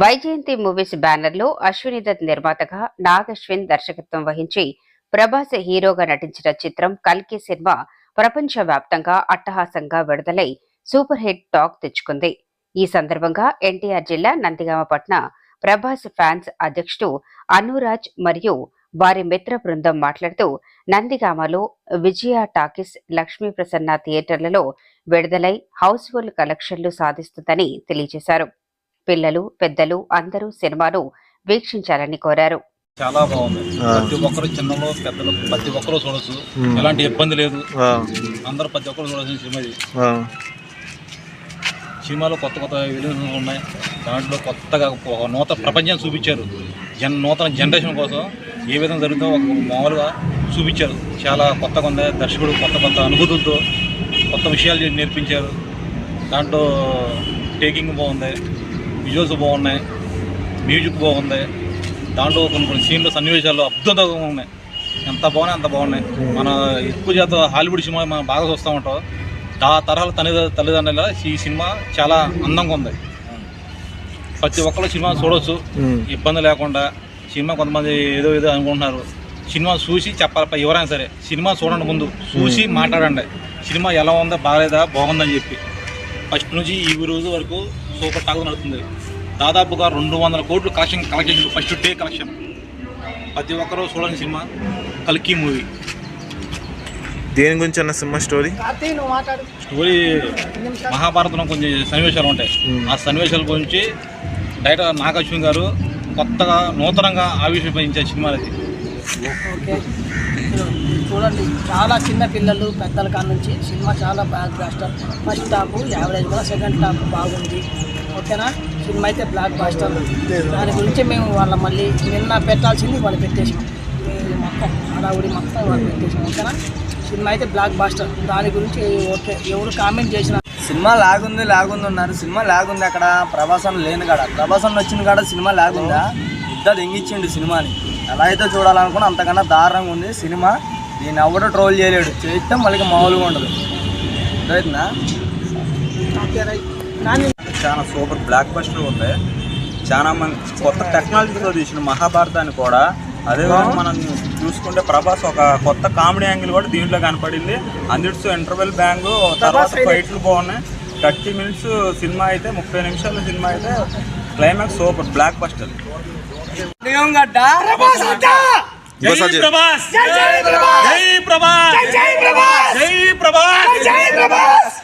Vyjayanthi movies బ్యానర్లో అశ్విని దత్ నిర్మాతగా నాగశ్విన్ దర్శకత్వం వహించి ప్రభాస్ హీరోగా నటించిన చిత్రం కల్కి సినిమా ప్రపంచ వ్యాప్తంగా అట్టహాసంగా విడుదలై సూపర్ హిట్ టాక్ తెచ్చుకుంది. ఈ సందర్భంగా ఎన్టీఆర్ జిల్లా నందిగామ పట్న ప్రభాస్ ఫ్యాన్స్ అధ్యక్షుడు అనురాజ్ మరియు వారి మిత్ర బృందం మాట్లాడుతూ నందిగామలో విజయ టాకీస్ లక్ష్మీ ప్రసన్న థియేటర్లలో విడుదలై హౌస్ఫుల్ కలెక్షన్లు సాధిస్తుందని తెలియజేశారు. పిల్లలు పెద్దలు అందరూ సినిమాను వీక్షించాలని కోరారు. చాలా బాగుంది. ప్రతి ఒక్కరు చిన్నలో పెద్దలు ప్రతి ఒక్కరు చూడొచ్చు. ఎలాంటి ఇబ్బంది లేదు. అందరూ ప్రతి ఒక్కరు చూడాల్సిన సినిమా ఇది. సినిమాలో కొత్త కొత్త విలువలు ఉన్నాయి. దాంట్లో కొత్తగా ఒక నూతన ప్రపంచం చూపించారు. జన్ నూతన జనరేషన్ కోసం ఏ విధంగా జరుగుతుందో ఒక మామూలుగా చూపించారు. చాలా కొత్తగా ఉంది. దర్శకుడు కొత్త కొత్త అనుభూతులతో కొత్త విషయాలు నేర్పించారు. దాంట్లో టేకింగ్ బాగుంది. విజువల్స్ బాగున్నాయి మ్యూజిక్ బాగుంది దాంట్లో కొన్ని కొన్ని సీన్లు సన్నివేశాలు అద్భుతంగా ఉన్నాయి. ఎంత బాగున్నాయి అంత బాగున్నాయి. మన ఎక్కువ శాతం హాలీవుడ్ సినిమా మనం బాగా చూస్తూ ఉంటాం. ఆ తరహాల తల్లి తల్లిదండ్రుల ఈ సినిమా చాలా అందంగా ఉంది. ప్రతి ఒక్కరు సినిమా చూడొచ్చు ఉమ్, ఇబ్బంది లేకుండా. సినిమా కొంతమంది ఏదో ఏదో అనుకుంటున్నారు. సినిమా చూసి చెప్పాలి ఎవరైనా సరే. సినిమా చూడండి ముందు చూసి మాట్లాడండి. సినిమా ఎలా ఉందో బాగాలేదా బాగుందని చెప్పి. ఫస్ట్ నుంచి ఈ రోజు వరకు సూపర్ టాక్ నడుస్తుంది. దాదాపుగా రెండు వందల కోట్లు కలెక్షన్ కలెక్ట్ చేసింది ఫస్ట్ డే కలెక్షన్. ప్రతి ఒక్కరూ చూడండి సినిమా. కల్కి మూవీ. దేని గురించి అన్న సినిమా స్టోరీ? స్టోరీ మహాభారతంలో కొంచెం సన్నివేశాలు ఉంటాయి. ఆ సన్నివేశాల గురించి డైరెక్టర్ నాగార్జున గారు కొత్తగా నూతనంగా ఆవిష్కరించే సినిమా అది. ఓకే. చూడండి చాలా చిన్న పిల్లలు పెద్దల కాడ నుంచి సినిమా చాలా blockbuster first top average కూడా సెకండ్ టాప్ బాగుంది. ఓకేనా? సినిమా అయితే బ్లాక్ బాస్టర్. దాని గురించి మేము వాళ్ళ మళ్ళీ నిన్న పెట్టాల్సింది వాళ్ళు పెట్టేసాం మొత్తం హడావుడి మొత్తం వాళ్ళు పెట్టేసాం ఓకేనా? సినిమా అయితే బ్లాక్ బాస్టర్. దాని గురించి ఓకే ఎవరు కామెంట్ చేసినా సినిమా లాగుంది లాగుంది ఉన్నారు సినిమా లాగుంది అక్కడ. ప్రభాసం లేని కాడ ప్రభాసం వచ్చిన కాడ సినిమా లాగుందా? ఇద్దరు ఎంగిచ్చిండు సినిమాని. ఎలా అయితే చూడాలనుకున్నా అంతకన్నా దారుణంగా ఉంది సినిమా. దీన్ని ఎవడో ట్రోల్ చేయలేడు. చేస్తే మళ్ళీ మామూలుగా ఉండదు. అర్థమవుతుందా చాలా సూపర్ బ్లాక్ బస్టర్ ఉంది. చాలా మంది కొత్త టెక్నాలజీతో తీసిన మహాభారతాన్ని కూడా అదేవిధంగా మనం చూసుకుంటే ప్రభాస్ ఒక కొత్త కామెడీ యాంగిల్ కూడా దీంట్లో కనపడింది. అందుట్స్ ఇంటర్వెల్ బ్యాంగ్ తర్వాత ఫైట్లు బాగున్నాయి. థర్టీ మినిట్స్ సినిమా అయితే ముప్పై నిమిషాల సినిమా అయితే క్లైమాక్స్ సూపర్ బ్లాక్ బస్టర్ ఇంకోసారి చెప్పు. ప్రభాస్ జై ప్రభాస్ జై ప్రభాస్ జై ప్రభాస్ జై ప్రభాస్